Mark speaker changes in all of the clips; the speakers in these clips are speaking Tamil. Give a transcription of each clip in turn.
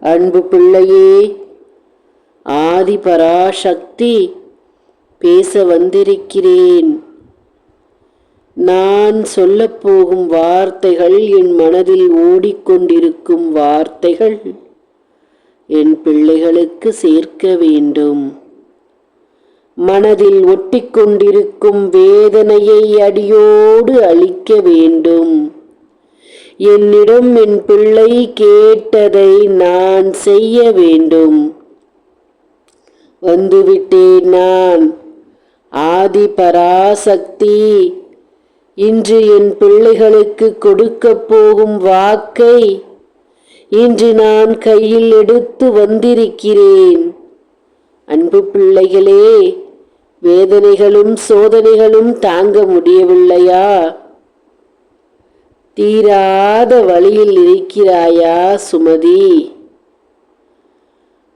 Speaker 1: அன்பு பிள்ளையே ஆதி பராசக்தி பேச வந்திருக்கிறேன். நான் சொல்லப்போகும் வார்த்தைகள் என் மனதில் ஓடிக்கொண்டிருக்கும் வார்த்தைகள் என் பிள்ளைகளுக்கு சேர்க்க வேண்டும். மனதில் ஒட்டிக்கொண்டிருக்கும் வேதனையை அடியோடு அழிக்க வேண்டும். என்னிடம் என் பிள்ளை கேட்டதை நான் செய்ய வேண்டும். வந்துவிட்டேன் நான். ஆதி பராசக்தி இன்று என் பிள்ளைகளுக்கு கொடுக்கப் போகும் வாக்கை இன்று நான் கையில் எடுத்து வந்திருக்கிறேன். அன்பு பிள்ளைகளே வேதனைகளும் சோதனைகளும் தாங்க முடியவில்லையா? தீராத வழியில் இருக்கிறாயா சுமதி?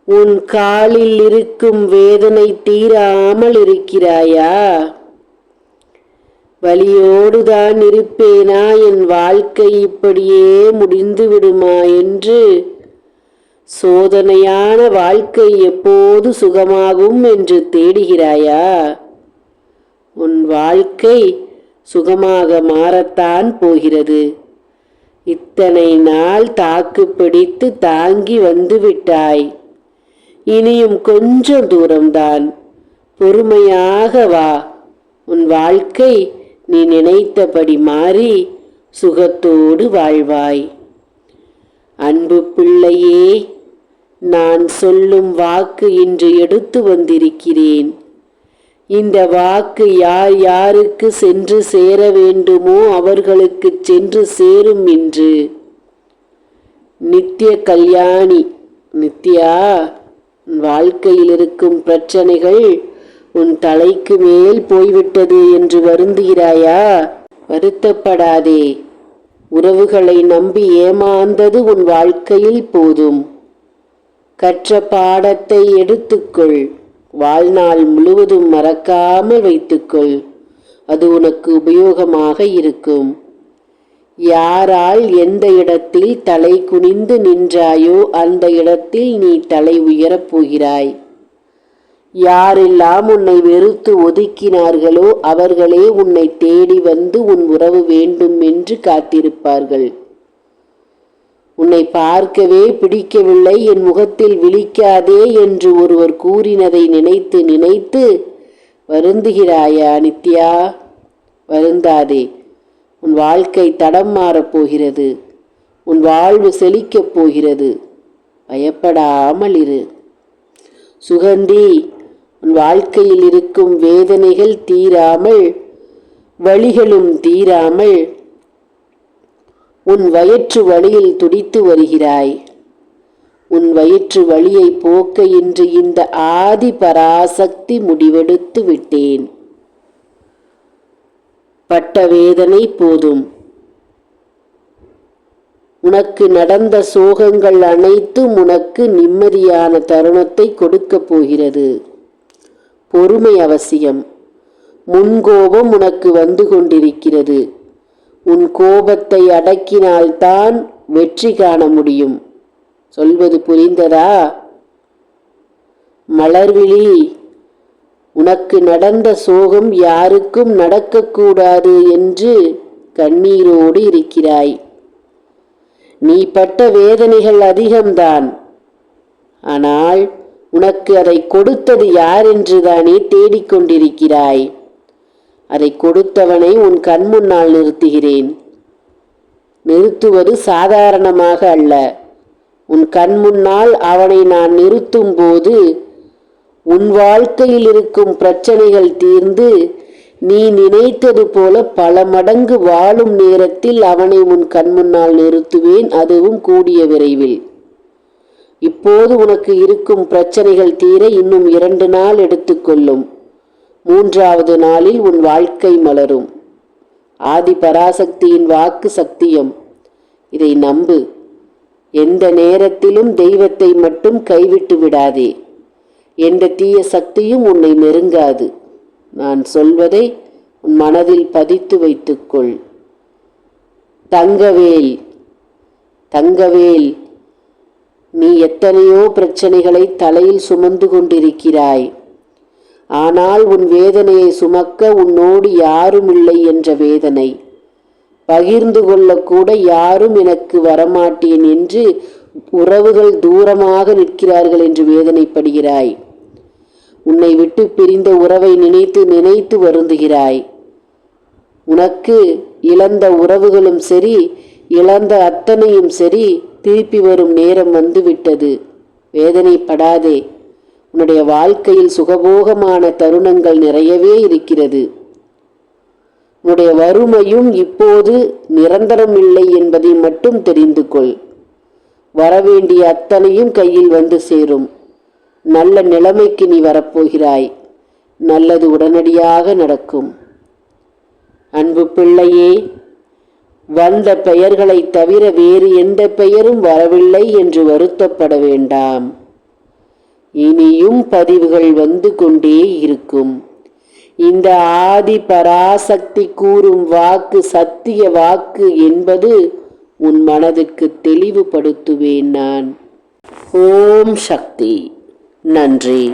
Speaker 1: உன் காலில் இருக்கும் வேதனை தீராமல் இருக்கிறாயா? வலியோடுதான் இருப்பேனா? என் வாழ்க்கை இப்படியே முடிந்து விடுமா என்று? சோதனையான வாழ்க்கை எப்போது சுகமாகும் என்று தேடுகிறாயா? உன் வாழ்க்கை சுகமாக மாறத்தான் போகிறது. இத்தனை நாள் தாக்கு பிடித்து தாங்கி வந்துவிட்டாய் இனியும் கொஞ்சம் தூரம்தான். பொறுமையாக வா. உன் வாழ்க்கை நீ நினைத்தபடி மாறி சுகத்தோடு வாழ்வாய். அன்பு பிள்ளையே நான் சொல்லும் வாக்கு இன்று எடுத்து வந்திருக்கிறேன். இந்த வாக்கு யார் யாருக்கு சென்று சேர வேண்டுமோ அவர்களுக்கு சென்று சேரும் என்று. நித்திய கல்யாணி நித்யா உன் வாழ்க்கையில் இருக்கும் பிரச்சனைகள் உன் தலைக்கு மேல் போய்விட்டது என்று வருந்துகிறாயா? வருத்தப்படாதே. உறவுகளை நம்பி ஏமாந்தது உன் வாழ்க்கையில் போதும். கற்ற பாடத்தை எடுத்துக்கொள். வாழ்நாள் முழுவதும் மறக்காமல் வைத்துக்கொள். அது உனக்கு உபயோகமாக இருக்கும். யாரால் எந்த இடத்தில் தலை குனிந்து நின்றாயோ அந்த இடத்தில் நீ தலை உயரப் போகிறாய். யாரெல்லாம் உன்னை வெறுத்து ஒதுக்கினார்களோ அவர்களே உன்னை தேடி வந்து உன் உறவு வேண்டும் என்று காத்திருப்பார்கள். உன்னை பார்க்கவே பிடிக்கவில்லை என் முகத்தில் விழிக்காதே என்று ஒருவர் கூறினதை நினைத்து நினைத்து வருந்துகிறாயா நித்யா? வருந்தாதே. உன் வாழ்க்கை தடம் மாறப் போகிறது. உன் வாழ்வு செழிக்கப் போகிறது. பயப்படாமல் இரு. சுகந்தி உன் வாழ்க்கையில் இருக்கும் வேதனைகள் தீராமல் வழிகளும் தீராமல் உன் வயிற்று வழியில் துடித்து வருகிறாய். உன் வயிற்று வழியை போக்க இன்று இந்த ஆதி பராசக்தி முடிவெடுத்து விட்டேன். பட்ட வேதனை போதும். உனக்கு நடந்த சோகங்கள் அனைத்தும் உனக்கு நிம்மதியான தருணத்தை கொடுக்கப் போகிறது. பொறுமை அவசியம். முன்கோபம் உனக்கு வந்து கொண்டிருக்கிறது. உன் கோபத்தை அடக்கினால்தான் வெற்றி காண முடியும். சொல்வது புரிந்ததா? மலர்விழி உனக்கு நடந்த சோகம் யாருக்கும் நடக்கக்கூடாது என்று கண்ணீரோடு இருக்கிறாய். நீ பட்ட வேதனைகள் அதிகம்தான். ஆனால் உனக்கு அதை கொடுத்தது யார் என்றுதானே தேடிக்கொண்டிருக்கிறாய். அதை கொடுத்தவனை உன் கண் முன்னால் நிறுத்துகிறேன். நிறுத்துவது சாதாரணமாக அல்ல. உன் கண் முன்னால் அவனை நான் நிறுத்தும் போது உன் வாழ்க்கையில் இருக்கும் பிரச்சனைகள் தீர்ந்து நீ நினைத்தது போல பல மடங்கு வாழும் நேரத்தில் அவனை உன் கண் முன்னால் நிறுத்துவேன். அதுவும் கூடிய விரைவில். இப்போது உனக்கு இருக்கும் பிரச்சனைகள் தீர இன்னும் இரண்டு நாள் எடுத்துக்கொள்ளும் மூன்றாவது நாளில் உன் வாழ்க்கை மலரும். ஆதி பராசக்தியின் வாக்கு சத்தியம். இதை நம்பு. எந்த நேரத்திலும் தெய்வத்தை மட்டும் கைவிட்டு விடாதே. எந்த தீய சக்தியும் உன்னை நெருங்காது. நான் சொல்வதை உன் மனதில் பதித்து வைத்துக்கொள். தங்கவேல். தங்கவேல் நீ எத்தனையோ பிரச்சனைகளை தலையில் சுமந்து கொண்டிருக்கிறாய். ஆனால் உன் வேதனையை சுமக்க உன்னோடு யாரும் இல்லை என்ற வேதனை. பகிர்ந்து கொள்ளக்கூட யாரும் எனக்கு வரமாட்டேன் என்று உறவுகள் தூரமாக நிற்கிறார்கள் என்று வேதனைப்படுகிறாய். உன்னை விட்டு பிரிந்த உறவை நினைத்து நினைத்து வருந்துகிறாய். உனக்கு இழந்த உறவுகளும் சரி இழந்த அத்தனையும் சரி திருப்பி வரும் நேரம் வந்துவிட்டது. வேதனைப்படாதே. உன்னுடைய வாழ்க்கையில் சுகபோகமான தருணங்கள் நிறையவே இருக்கிறது. உன்னுடைய வறுமையும் இப்போது நிரந்தரம் இல்லை என்பதை மட்டும் தெரிந்து கொள். வரவேண்டிய அத்தனையும் கையில் வந்து சேரும். நல்ல நிலைமைக்கு நீ வரப்போகிறாய். நல்லது உடனடியாக நடக்கும். அன்பு பிள்ளையே வந்த பெயர்களைத் தவிர வேறு எந்த பெயரும் வரவில்லை என்று வருத்தப்பட வேண்டாம். இனியும் பதிவுகள் வந்து கொண்டே இருக்கும். இந்த ஆதி பராசக்தி கூறும் வாக்கு சத்திய வாக்கு என்பது உன் மனதுக்கு தெளிவுபடுத்துவேன் நான். ஓம் சக்தி. நன்றி.